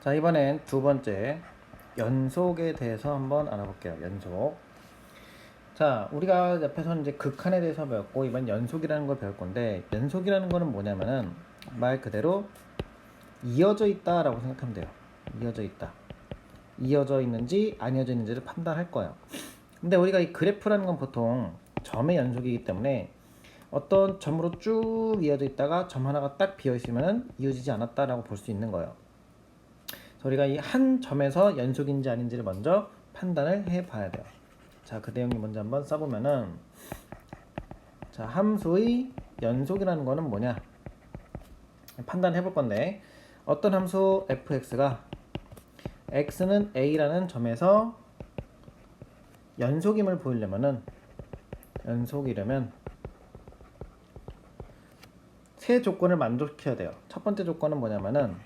자, 이번엔 두 번째 연속에 대해서 한번 알아볼게요. 연속. 자, 우리가 옆에서 이제 극한에 대해서 배웠고 이번 연속이라는 걸 배울 건데 연속이라는 거는 뭐냐면은 말 그대로 이어져 있다라고 생각하면 돼요. 이어져 있다. 이어져 있는지 안 이어져 있는지를 판단할 거예요. 근데 우리가 이 그래프라는 건 보통 점의 연속이기 때문에 어떤 점으로 쭉 이어져 있다가 점 하나가 딱 비어 있으면은 이어지지 않았다라고 볼 수 있는 거예요. 우리가 이 한 점에서 연속인지 아닌지를 먼저 판단을 해 봐야 돼요. 자, 그 내용이 먼저 한번 써 보면은 자, 함수의 연속이라는 거는 뭐냐? 판단해 볼 건데 어떤 함수 fx가 x는 a라는 점에서 연속임을 보이려면은 연속이려면 세 조건을 만족시켜야 돼요. 첫 번째 조건은 뭐냐면은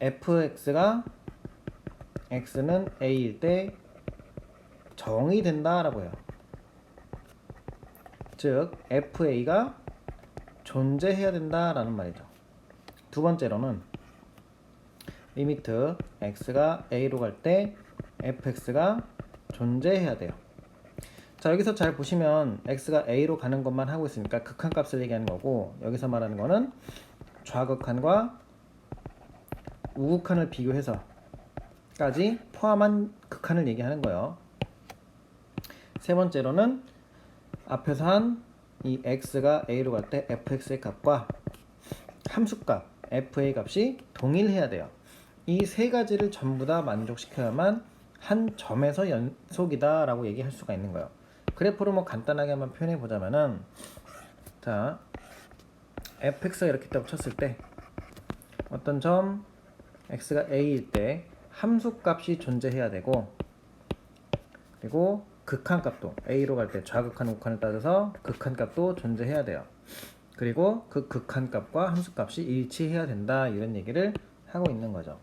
fx가 x는 a일 때 정의 된다라고 해요. 즉 fa가 존재해야 된다라는 말이죠. 두 번째로는 리미트 x가 a로 갈 때 fx가 존재해야 돼요. 자 여기서 잘 보시면 x가 a로 가는 것만 하고 있으니까 극한값을 얘기하는 거고 여기서 말하는 거는 좌극한과 우극한을 비교해서까지 포함한 극한을 얘기하는 거예요. 세 번째로는 앞에서 한 이 x가 a로 갈 때 fx의 값과 함수값 fa 값이 동일해야 돼요. 이 세 가지를 전부 다 만족시켜야만 한 점에서 연속이다 라고 얘기할 수가 있는 거예요. 그래프로 뭐 간단하게 한번 표현해 보자면은 자 fx가 이렇게 딱 쳤을 때 어떤 점 x가 a일 때 함수값이 존재해야 되고 그리고 극한값도 a로 갈 때 좌극한 우극한을 따져서 극한값도 존재해야 돼요. 그리고 그 극한값과 함수값이 일치해야 된다 이런 얘기를 하고 있는 거죠.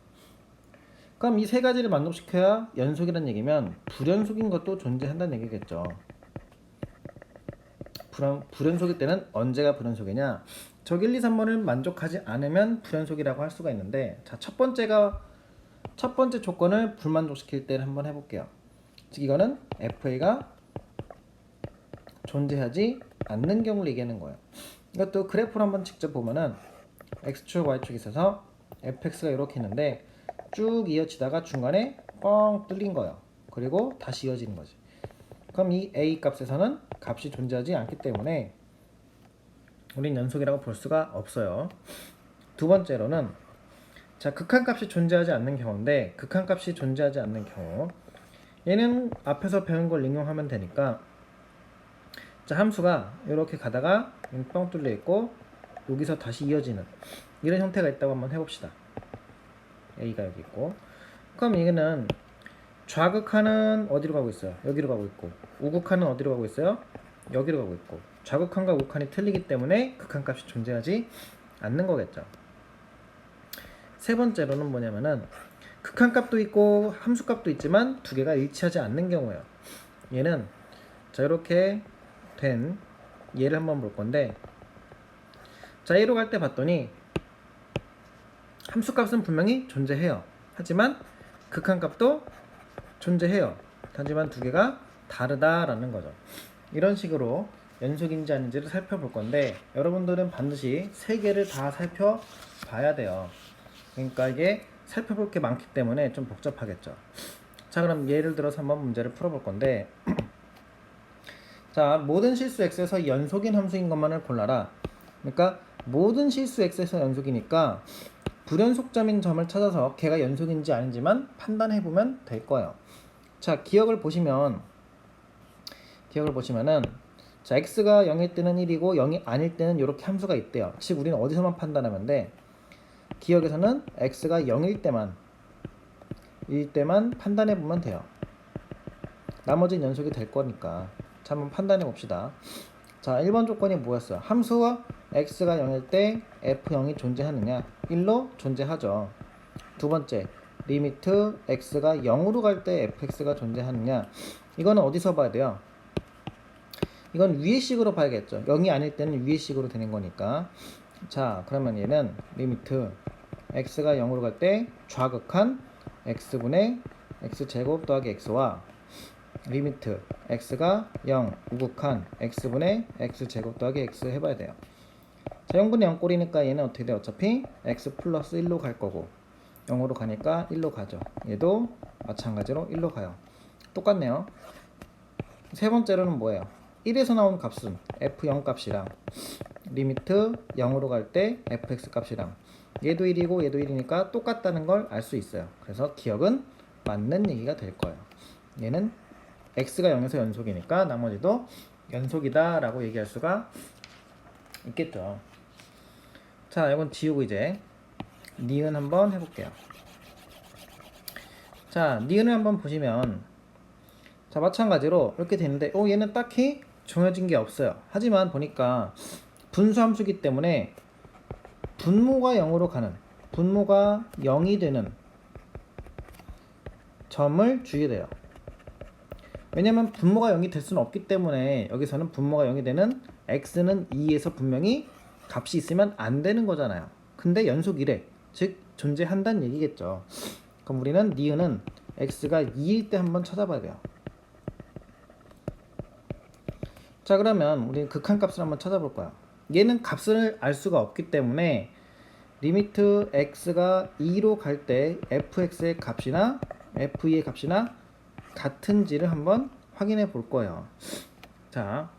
그럼 이 세 가지를 만족시켜야 연속이라는 얘기면 불연속인 것도 존재한다는 얘기겠죠. 불연, 불연속일 때는 언제가 불연속이냐? 저 1, 2, 3번을 만족하지 않으면 불연속이라고 할 수가 있는데 자, 첫 번째가 첫 번째 조건을 불만족시킬 때를 한번 해볼게요. 즉 이거는 FA가 존재하지 않는 경우를 얘기하는 거예요. 이것도 그래프로 한번 직접 보면은 X축, Y축이 있어서 fx가 이렇게 있는데 쭉 이어지다가 중간에 뻥 뚫린 거예요. 그리고 다시 이어지는 거지. 그럼 이 a 값에서는 값이 존재하지 않기 때문에 우린 연속이라고 볼 수가 없어요. 두 번째로는 자 극한값이 존재하지 않는 경우인데 극한값이 존재하지 않는 경우 얘는 앞에서 배운 걸 ing용하면 되니까 자 함수가 이렇게 가다가 뻥 뚫려 있고 여기서 다시 이어지는 이런 형태가 있다고 한번 해봅시다. a가 여기 있고 그럼 이거는 좌극하는 어디로 가고 있어요? 여기로 가고 있고 우극하는 어디로 가고 있어요? 여기로 가고 있고 좌극한과 우극한이 틀리기 때문에 극한값이 존재하지 않는 거겠죠. 세 번째로는 뭐냐면은 극한값도 있고 함수값도 있지만 두 개가 일치하지 않는 경우예요. 얘는 자 이렇게 된 예를 한번 볼 건데 자 A로 갈 때 봤더니 함수값은 분명히 존재해요. 하지만 극한값도 존재해요. 하지만 두 개가 다르다라는 거죠. 이런 식으로 연속인지 아닌지를 살펴볼 건데 여러분들은 반드시 세 개를 다 살펴봐야 돼요. 그러니까 이게 살펴볼 게 많기 때문에 좀 복잡하겠죠. 자 그럼 예를 들어서 한번 문제를 풀어볼 건데 자 모든 실수 x에서 연속인 함수인 것만을 골라라. 그러니까 모든 실수 x에서 연속이니까 불연속점인 점을 찾아서 걔가 연속인지 아닌지만 판단해 보면 될 거예요. 자 기억을 보시면 기억을 보시면은 자 x가 0일 때는 1이고 0이 아닐 때는 이렇게 함수가 있대요. 즉 우리는 어디서만 판단하면 돼? 기억에서는 x가 0일 때만 일 때만 판단해 보면 돼요. 나머지는 연속이 될 거니까. 자 한번 판단해 봅시다. 자 1번 조건이 뭐였어요? 함수와 x가 0일 때 f0이 존재하느냐? 1로 존재하죠. 두 번째 리미트 x가 0으로 갈 때 fx가 존재하느냐? 이거는 어디서 봐야 돼요? 이건 위의 식으로 봐야겠죠. 0이 아닐 때는 위의 식으로 되는 거니까. 자, 그러면 얘는 리미트 x가 0으로 갈 때 좌극한 x분의 x제곱 더하기 x와 리미트 x가 0 우극한 x분의 x제곱 더하기 x 해봐야 돼요. 자 0분의 0꼴이니까 얘는 어떻게 돼? 어차피 x 플러스 1로 갈 거고 0으로 가니까 1로 가죠. 얘도 마찬가지로 1로 가요. 똑같네요. 세 번째로는 뭐예요? 1에서 나온 값은 f0 값이랑 리미트 0으로 갈 때 fx 값이랑 얘도 1이고 얘도 1이니까 똑같다는 걸 알 수 있어요. 그래서 기억은 맞는 얘기가 될 거예요. 얘는 x가 0에서 연속이니까 나머지도 연속이다 라고 얘기할 수가 있겠죠. 자, 이건 지우고 이제 니은 한번 해볼게요. 자, 니은을 한번 보시면 자, 마찬가지로 이렇게 되는데 어, 얘는 딱히 정해진 게 없어요. 하지만 보니까 분수함수기 때문에 분모가 0으로 가는 분모가 0이 되는 점을 주게 돼요. 왜냐면 분모가 0이 될 수는 없기 때문에 여기서는 분모가 0이 되는 x는 2에서 분명히 값이 있으면 안 되는 거잖아요. 근데 연속 1회 즉 존재한다는 얘기겠죠. 그럼 우리는 니은은 x가 2일 때 한번 찾아봐야 돼요. 자 그러면 우리 극한값을 한번 찾아볼 거야. 얘는 값을 알 수가 없기 때문에 리미트 x가 2로 갈 때 fx의 값이나 f2의 값이나 같은지를 한번 확인해 볼 거예요. 자,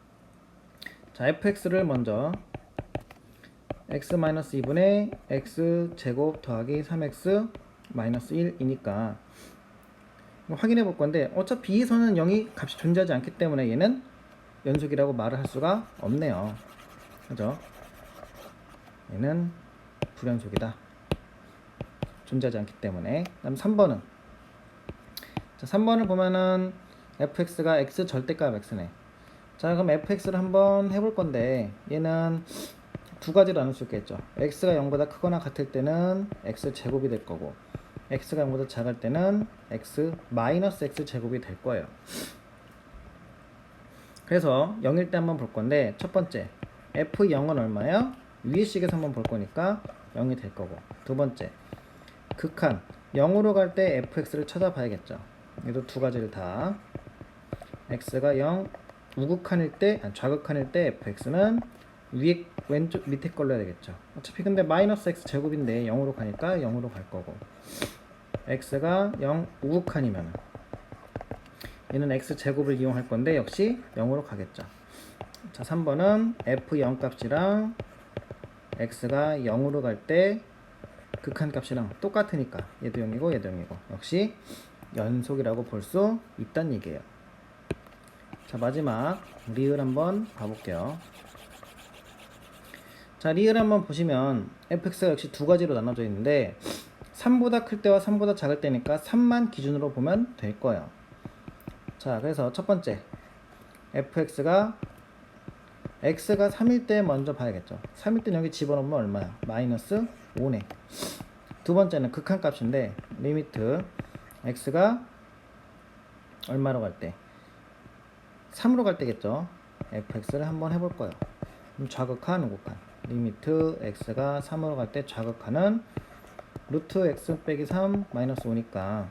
자 fx를 먼저 x-2분의 x 제곱 더하기 3x 1이니까 확인해 볼 건데 어차피 B에서는 0이 값이 존재하지 않기 때문에 얘는 연속이라고 말을 할 수가 없네요. 그죠? 얘는 불연속이다. 존재하지 않기 때문에. 그다음 3번은 자, 3번을 보면은 fx가 x 절대값 x네. 자, 그럼 fx를 한번 해볼 건데 얘는 두 가지로 나눌 수 있겠죠. x가 0보다 크거나 같을 때는 x 제곱이 될 거고 x가 0보다 작을 때는 x 마이너스 x 제곱이 될 거예요. 그래서 0일 때 한번 볼 건데 첫 번째 f0은 얼마예요? 위에 식에서 한번 볼 거니까 0이 될 거고 두 번째 극한 0으로 갈 때 fx를 찾아봐야겠죠. 얘도 두 가지를 다 x가 0 우극한일 때 아니, 좌극한일 때 fx는 위에 왼쪽 밑에 걸로 해야 되겠죠. 어차피 근데 마이너스 x 제곱인데 0으로 가니까 0으로 갈 거고 x가 0 우극한이면 얘는 x 제곱을 이용할 건데 역시 0으로 가겠죠. 자, 3번은 f0 값이랑 x가 0으로 갈 때 극한 값이랑 똑같으니까 얘도 0이고 얘도 0이고 역시 연속이라고 볼 수 있다는 얘기예요. 자, 마지막 리을 한번 봐볼게요. 자, 리을 한번 보시면 fx가 역시 두 가지로 나눠져 있는데 3보다 클 때와 3보다 작을 때니까 3만 기준으로 보면 될 거예요. 자, 그래서 첫 번째 fx가 x가 3일 때 먼저 봐야겠죠. 3일 때 여기 집어넣으면 얼마야? 마이너스 5네. 두 번째는 극한값인데 리미트 x가 얼마로 갈 때? 3으로 갈 때겠죠. fx를 한번 해볼 거예요. 좌극한, 우극한. 리미트 x가 3으로 갈때 좌극한은 루트 x 빼기 3 마이너스 5니까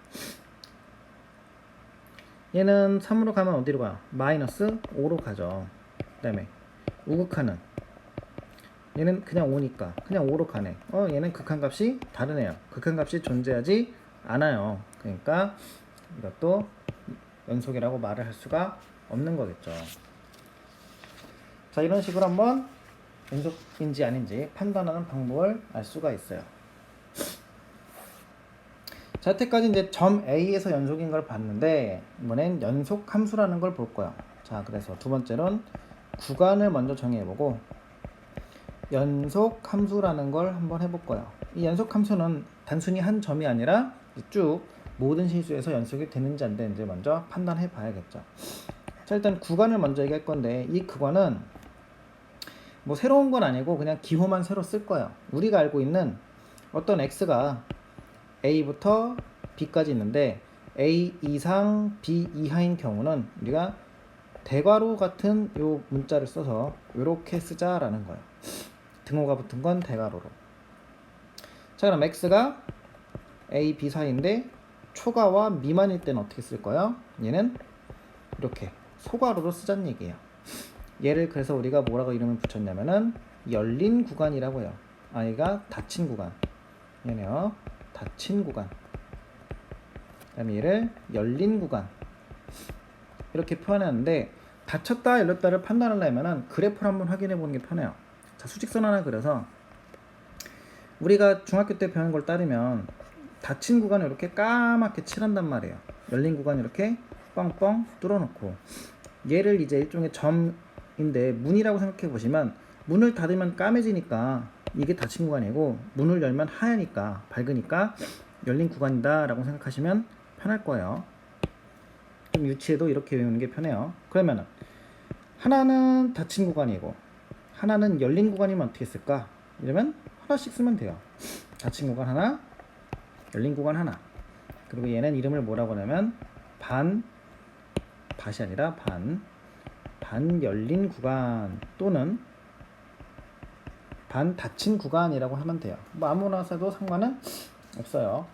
얘는 3으로 가면 어디로 가요? 마이너스 5로 가죠. 그 다음에 우극한은 얘는 그냥 5니까 그냥 5로 가네. 어 얘는 극한값이 다르네요. 극한값이 존재하지 않아요. 그러니까 이것도 연속이라고 말을 할 수가 없는 거겠죠. 자 이런 식으로 한번 연속인지 아닌지 판단하는 방법을 알 수가 있어요. 자, 여태까지 이제 점 A에서 연속인 걸 봤는데 이번엔 연속 함수라는 걸 볼 거야. 자, 그래서 두 번째는 구간을 먼저 정의해보고 연속 함수라는 걸 한번 해볼 거예요. 이 연속 함수는 단순히 한 점이 아니라 쭉 모든 실수에서 연속이 되는지 안 되는지 먼저 판단해 봐야겠죠. 자, 일단 구간을 먼저 얘기할 건데 이 구간은 뭐 새로운 건 아니고 그냥 기호만 새로 쓸 거예요. 우리가 알고 있는 어떤 x가 a부터 b까지 있는데 a 이상 b 이하인 경우는 우리가 대괄호 같은 요 문자를 써서 이렇게 쓰자라는 거예요. 등호가 붙은 건 대괄호로. 자 그럼 x가 a, b 사이인데 초과와 미만일 때는 어떻게 쓸 거예요? 얘는 이렇게 소괄호로 쓰자는 얘기예요. 얘를 그래서 우리가 뭐라고 이름을 붙였냐면은 열린 구간이라고 해요. 아이가 닫힌 구간. 얘네요. 닫힌 구간. 그다음에 얘를 열린 구간. 이렇게 표현하는데 닫혔다 열렸다를 판단하려면은 그래프를 한번 확인해 보는 게 편해요. 자, 수직선 하나 그려서 우리가 중학교 때 배운 걸 따르면 닫힌 구간을 이렇게 까맣게 칠한단 말이에요. 열린 구간 이렇게 뻥뻥 뚫어놓고 얘를 이제 일종의 점 인데 문이라고 생각해 보시면 문을 닫으면 까매지니까 이게 닫힌 구간이고 문을 열면 하얘니까 밝으니까 열린 구간이다 라고 생각하시면 편할 거예요. 좀 유치해도 이렇게 외우는 게 편해요. 그러면은 하나는 닫힌 구간이고 하나는 열린 구간이면 어떻게 쓸까? 이러면 하나씩 쓰면 돼요. 닫힌 구간 하나, 열린 구간 하나. 그리고 얘는 이름을 뭐라고 하냐면 반 밭이 아니라 반, 반 열린 구간 또는 반 닫힌 구간이라고 하면 돼요. 뭐 아무나 써도 상관은 없어요.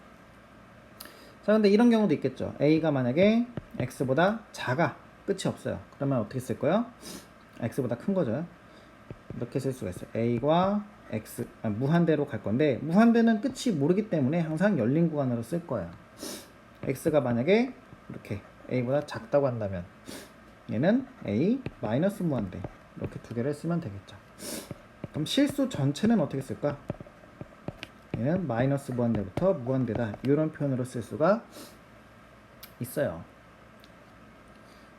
자, 근데 이런 경우도 있겠죠. A가 만약에 X보다 작아. 끝이 없어요. 그러면 어떻게 쓸 거예요? X보다 큰 거죠. 이렇게 쓸 수가 있어요. A과 X, 아, 무한대로 갈 건데, 무한대는 끝이 모르기 때문에 항상 열린 구간으로 쓸 거예요. X가 만약에 이렇게 A보다 작다고 한다면, 얘는 A 마이너스 무한대. 이렇게 두 개를 쓰면 되겠죠. 그럼 실수 전체는 어떻게 쓸까? 얘는 마이너스 무한대부터 무한대다. 이런 표현으로 쓸 수가 있어요.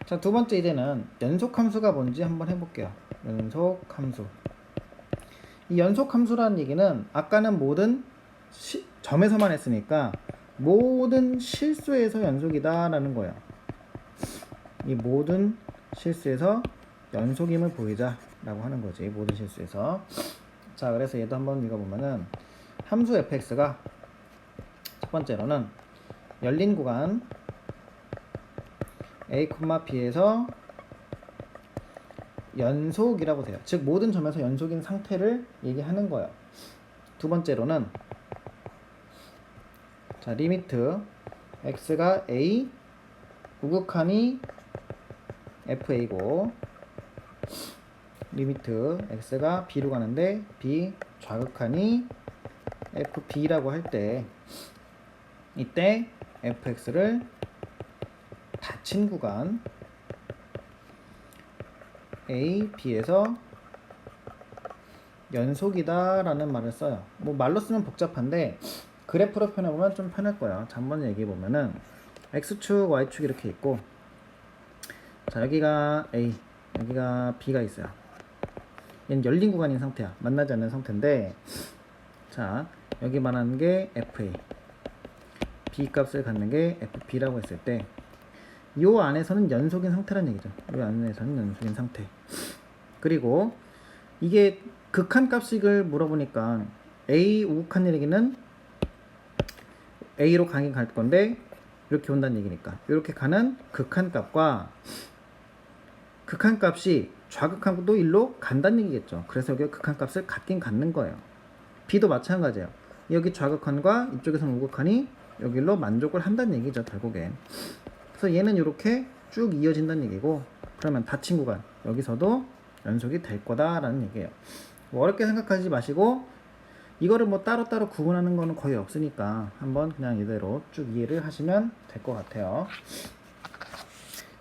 자, 두 번째 이제는 연속 함수가 뭔지 한번 해볼게요. 연속 함수. 이 연속 함수라는 얘기는 아까는 모든 시, 점에서만 했으니까 모든 실수에서 연속이다라는 거예요. 이 모든 실수에서 연속임을 보이자라고 하는 거지. 모든 실수에서. 자, 그래서 얘도 한번 읽어보면은 함수 fx가 첫 번째로는 열린 구간 a, b에서 연속이라고 돼요. 즉 모든 점에서 연속인 상태를 얘기하는 거예요. 두 번째로는 자 리미트 x가 a 구극함이 fa고 리미트 x가 b로 가는데 b 좌극한이 fb라고 할 때 이때 fx를 닫힌 구간 A, B에서 연속이다 라는 말을 써요. 뭐 말로 쓰면 복잡한데 그래프로 표현해보면 좀 편할 거예요. 자, 한번 얘기해보면은 X축, Y축 이렇게 있고 자 여기가 A, 여기가 B가 있어요. 얘는 열린 구간인 상태야. 만나지 않는 상태인데 자 여기 말하는 게 FA B 값을 갖는 게 FB라고 했을 때 이 안에서는 연속인 상태란 얘기죠. 이 안에서는 연속인 상태. 그리고 이게 극한 값식을 물어보니까 A 우극한 얘기는 A로 강이 갈 건데 이렇게 온다는 얘기니까 이렇게 가는 극한 값과 극한 값이 좌극한도 일로 간다는 얘기겠죠. 그래서 여기 극한 값을 갖긴 갖는 거예요. B도 마찬가지예요. 여기 좌극한과 이쪽에서는 우극한이 여기로 만족을 한다는 얘기죠. 결국엔. 그래서 얘는 이렇게 쭉 이어진다는 얘기고 그러면 닫힌 구간 여기서도 연속이 될 거다라는 얘기예요. 뭐 어렵게 생각하지 마시고 이거를 뭐 따로따로 구분하는 거는 거의 없으니까 한번 그냥 이대로 쭉 이해를 하시면 될 것 같아요.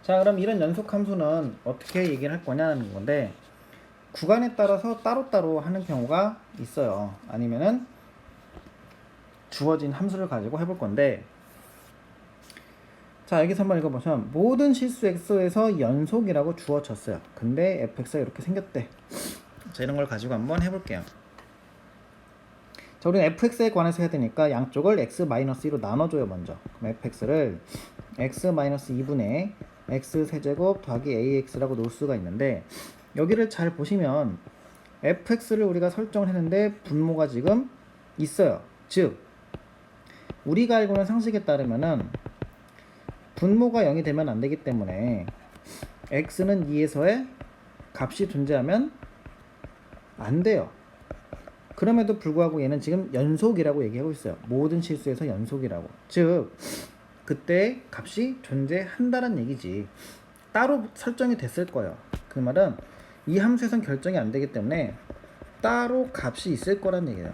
자 그럼 이런 연속 함수는 어떻게 얘기를 할 거냐는 건데 구간에 따라서 따로따로 하는 경우가 있어요. 아니면은 주어진 함수를 가지고 해볼 건데 자 여기서 한번 읽어보시면 모든 실수 x에서 연속이라고 주어졌어요. 근데 fx가 이렇게 생겼대. 자 이런 걸 가지고 한번 해볼게요. 자 우리는 fx에 관해서 해야 되니까 양쪽을 x-2로 나눠줘요 먼저. 그럼 fx를 x-2분의 x 세제곱 더하기 ax라고 놓을 수가 있는데 여기를 잘 보시면 fx를 우리가 설정을 했는데 분모가 지금 있어요. 즉 우리가 알고 있는 상식에 따르면은 분모가 0이 되면 안 되기 때문에 x는 2에서의 값이 존재하면 안 돼요. 그럼에도 불구하고 얘는 지금 연속이라고 얘기하고 있어요. 모든 실수에서 연속이라고. 즉 그때 값이 존재한다는 얘기지. 따로 설정이 됐을 거예요. 그 말은 이 함수에선 결정이 안 되기 때문에 따로 값이 있을 거란 얘기예요.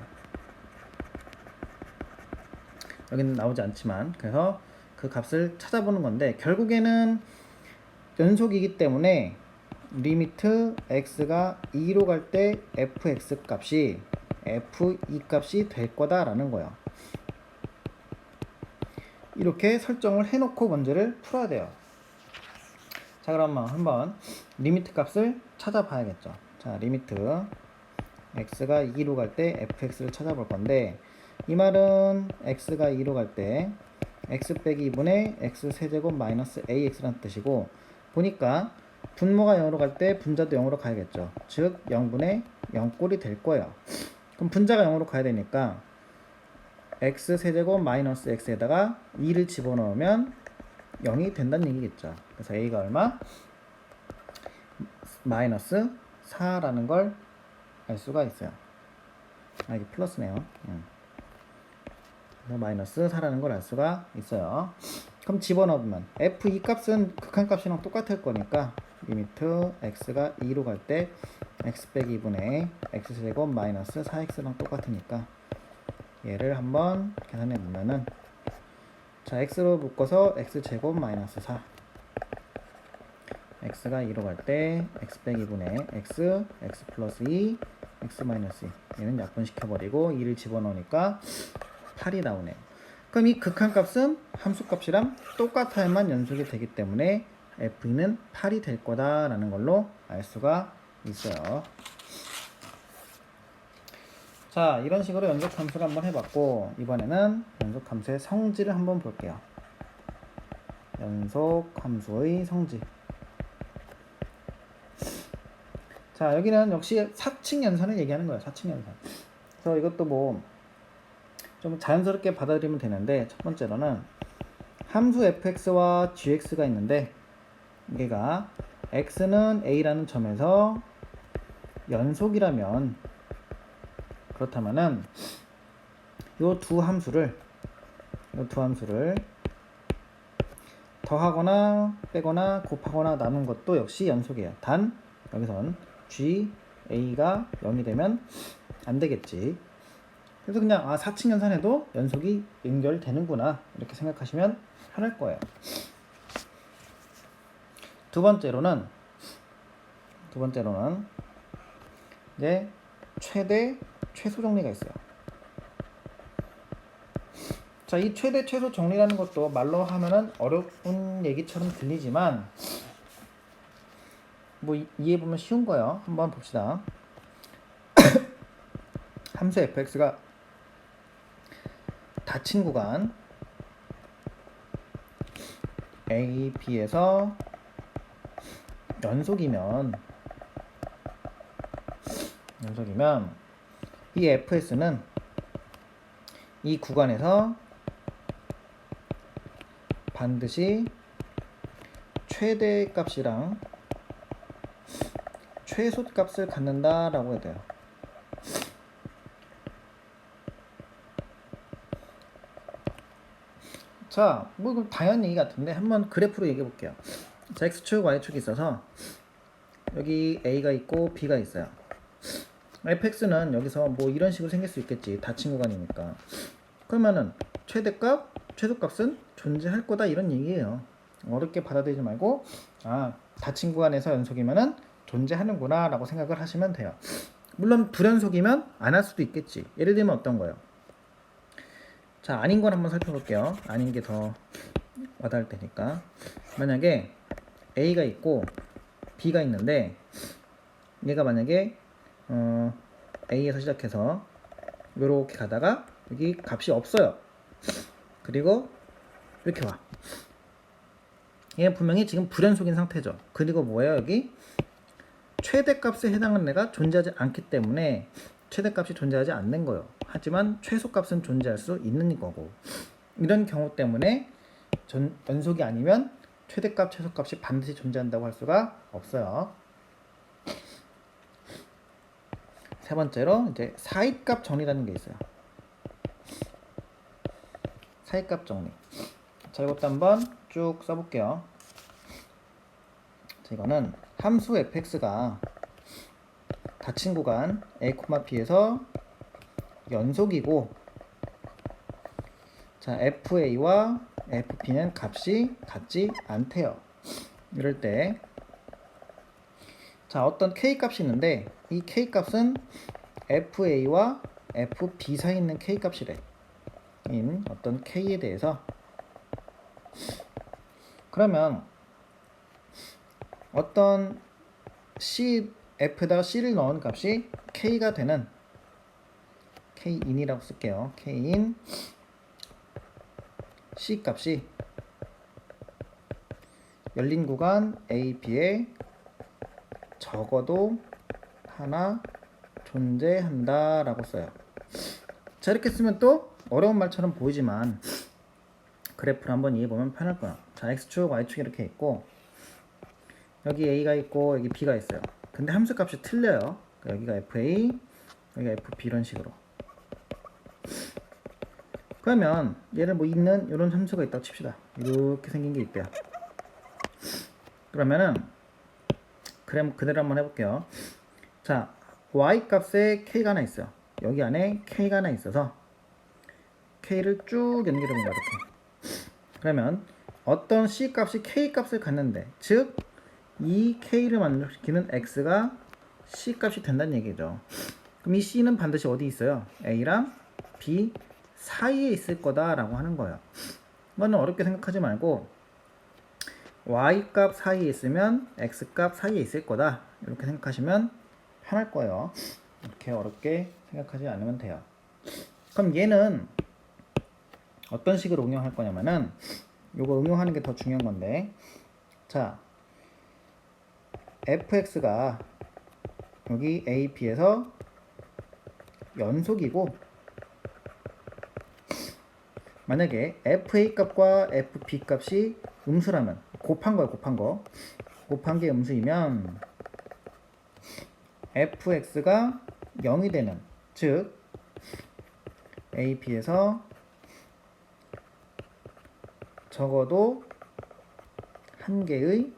여기는 나오지 않지만 그래서 그 값을 찾아보는 건데 결국에는 연속이기 때문에 리미트 x가 2로 갈 때 fx 값이 f2 값이 될 거다라는 거야. 이렇게 설정을 해놓고 문제를 풀어야 돼요. 자 그러면 한번 리미트 값을 찾아봐야겠죠. 자 리미트 x가 2로 갈 때 fx를 찾아볼 건데 이 말은 x가 2로 갈 때 x 빼기 2분의 x 세제곱 마이너스 ax라는 뜻이고 보니까 분모가 0으로 갈 때 분자도 0으로 가야겠죠. 즉 0분의 0꼴이 될 거예요. 그럼 분자가 0으로 가야 되니까 x 세제곱 마이너스 x에다가 2를 집어넣으면 0이 된다는 얘기겠죠. 그래서 a가 얼마? 마이너스 4라는 걸 알 수가 있어요. 아 이게 플러스네요. 음. 그래서 마이너스 4라는 걸 알 수가 있어요. 그럼 집어넣으면 f2 값은 극한 값이랑 똑같을 거니까 리미트 x가 2로 갈 때 x 빼기 2분의 x제곱 마이너스 4x랑 똑같으니까 얘를 한번 계산해 보면은 자 x로 묶어서 x제곱 마이너스 4 x가 2로 갈 때 x 빼기 2분의 x x 플러스 2 x 마이너스 2 얘는 약분시켜버리고 2를 집어넣으니까 8이 나오네요 그럼 이 극한값은 함수값이랑 똑같아야만 연속이 되기 때문에 f는 8이 될 거다라는 걸로 알 수가 있어요. 자, 이런 식으로 연속 함수를 한번 해봤고 이번에는 연속 함수의 성질을 한번 볼게요. 연속 함수의 성질. 자, 여기는 역시 사칙 연산을 얘기하는 거예요. 사칙 연산. 그래서 이것도 뭐 좀 자연스럽게 받아들이면 되는데 첫 번째로는 함수 fx와 gx가 있는데 얘가 x는 a라는 점에서 연속이라면 그렇다면은 요 두 함수를 요 두 함수를 더하거나 빼거나 곱하거나 나눈 것도 역시 연속이에요. 단 여기선 g a가 0이 되면 안 되겠지. 그래서 그냥 아 사칙 연산해도 연속이 연결되는구나 이렇게 생각하시면 편할 거예요. 두 번째로는 두 번째로는 이제 최대 최소 정리가 있어요. 자, 이 최대 최소 정리라는 것도 말로 하면은 어려운 얘기처럼 들리지만 뭐 이- 이해해 보면 쉬운 거예요. 한번 봅시다. 함수 fx가 닫힌 구간 a, b에서 연속이면 연속이면 이 fs는 이 구간에서 반드시 최대 값이랑 최소 값을 갖는다라고 해야 돼요. 자, 뭐 이거 당연한 얘기 같은데 한번 그래프로 얘기해 볼게요. 자, x축, y축이 있어서 여기 a가 있고 b가 있어요. Fx는 여기서 뭐 이런 식으로 생길 수 있겠지. 닫힌 구간이니까. 그러면은 최대값, 최소값은 존재할 거다 이런 얘기예요. 어렵게 받아들이지 말고 아 닫힌 구간에서 연속이면은 존재하는구나 라고 생각을 하시면 돼요. 물론 불연속이면 안 할 수도 있겠지. 예를 들면 어떤 거요? 자 아닌 건 한번 살펴볼게요. 아닌 게 더 와닿을 테니까 만약에 A가 있고 B가 있는데 얘가 만약에 어, A에서 시작해서 이렇게 가다가 여기 값이 없어요. 그리고 이렇게 와. 얘 분명히 지금 불연속인 상태죠. 그리고 뭐예요 여기 최대값에 해당하는 애가 존재하지 않기 때문에 최대값이 존재하지 않는 거예요. 하지만 최소값은 존재할 수 있는 거고 이런 경우 때문에 전, 연속이 아니면 최대값, 최소값이 반드시 존재한다고 할 수가 없어요. 세 번째로 이제 사이값 정리라는 게 있어요. 사이값 정리. 자, 이것도 한번 쭉 써볼게요. 자, 이거는 함수 fx가 닫힌 구간 a, b에서 연속이고 자, fa와 fp는 값이 같지 않대요. 이럴 때 자, 어떤 k 값이 있는데 이 k 값은 fa와 fb 사이에 있는 k 값이래. 인 어떤 k에 대해서 그러면 어떤 c f에다가 c를 넣은 값이 k가 되는 k인이라고 쓸게요. k인 c 값이 열린 구간 a, b에 적어도 하나 존재한다 라고 써요. 자 이렇게 쓰면 또 어려운 말처럼 보이지만 그래프를 한번 이해해 보면 편할 거야. 자 x축, y축 이렇게 있고 여기 a가 있고 여기 b가 있어요. 근데 함수 값이 틀려요. 그러니까 여기가 fa, 여기가 fb 이런 식으로. 그러면 얘를 뭐 있는 이런 함수가 있다고 칩시다. 이렇게 생긴 게 있대요. 그러면은 그럼 그대로 한번 해볼게요. 자, y 값에 k가 하나 있어요. 여기 안에 k가 하나 있어서 k를 쭉 연결해 본 거야 이렇게. 그러면 어떤 c 값이 k 값을 갖는데, 즉 이 k를 만족시키는 x가 c 값이 된다는 얘기죠. 그럼 이 c는 반드시 어디 있어요? a랑 b 사이에 있을 거다라고 하는 거예요. 이거는 어렵게 생각하지 말고 y 값 사이에 있으면 x 값 사이에 있을 거다 이렇게 생각하시면 편할 거예요. 이렇게 어렵게 생각하지 않으면 돼요. 그럼 얘는 어떤 식으로 응용할 거냐면은 요거 응용하는 게 더 중요한 건데 자 fx가 여기 a, b에서 연속이고 만약에 fa 값과 fb 값이 음수라면 곱한 거야 곱한 거 곱한 게 음수이면 fx가 0이 되는 즉 ap에서 적어도 한 개의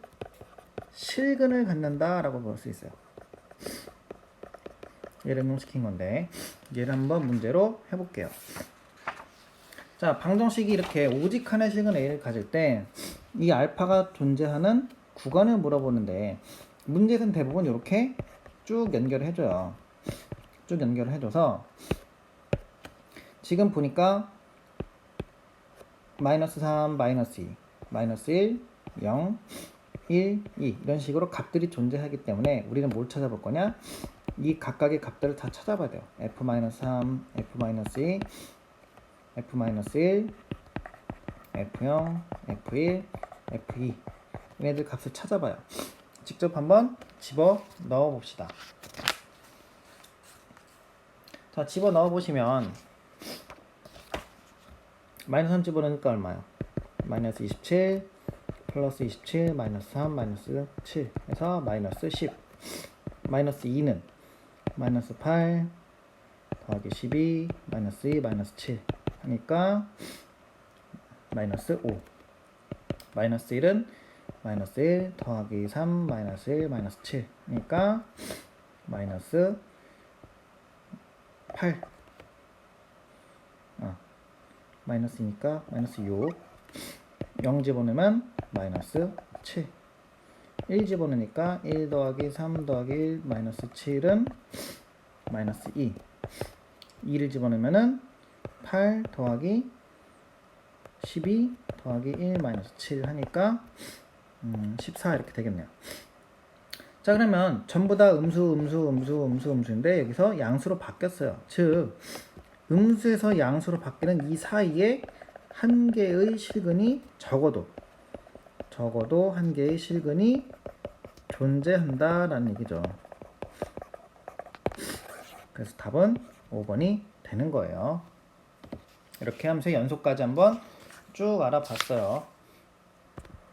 실근을 갖는다라고 볼 수 있어요. 얘를 응용시킨 건데 얘를 한번 문제로 해볼게요. 자, 방정식이 이렇게 오직 하나의 실근 A를 가질 때 이 알파가 존재하는 구간을 물어보는데 문제에서는 대부분 이렇게 쭉 연결을 해줘요. 쭉 연결을 해줘서 지금 보니까 마이너스 3, 마이너스 2, 마이너스 1, 0, 1, 2 이런 식으로 값들이 존재하기 때문에 우리는 뭘 찾아볼 거냐? 이 각각의 값들을 다 찾아봐야 돼요. f-3, f-2, f-1, f0, f1, f2 얘네들 값을 찾아봐요. 직접 한번 집어 넣어 봅시다. 자, 집어 넣어 보시면 마이너스 3 집어넣으니까 얼마요? 마이너스 27 플러스 27 마이너스 3 마이너스 7 해서 마이너스 10 마이너스 2는 마이너스 8 더하기 12 마이너스 2 마이너스 7 하니까 마이너스 5 마이너스 1은 마이너스 1 더하기 3 마이너스 1 마이너스 7 하니까 마이너스 8 어, 마이너스니까 마이너스 6 0 집어넣으면 마이너스 7 1 집어넣으니까 1 더하기 3 더하기 1 마이너스 7은 마이너스 2 2를 집어넣으면은 8 더하기 12 더하기 1 마이너스 7 하니까 음, 14 이렇게 되겠네요. 자 그러면 전부 다 음수 음수 음수 음수 음수인데 여기서 양수로 바뀌었어요. 즉 음수에서 양수로 바뀌는 이 사이에 한 개의 실근이 적어도 적어도 한 개의 실근이 존재한다라는 얘기죠. 그래서 답은 5번이 되는 거예요. 이렇게 하면서 연속까지 한번 쭉 알아봤어요.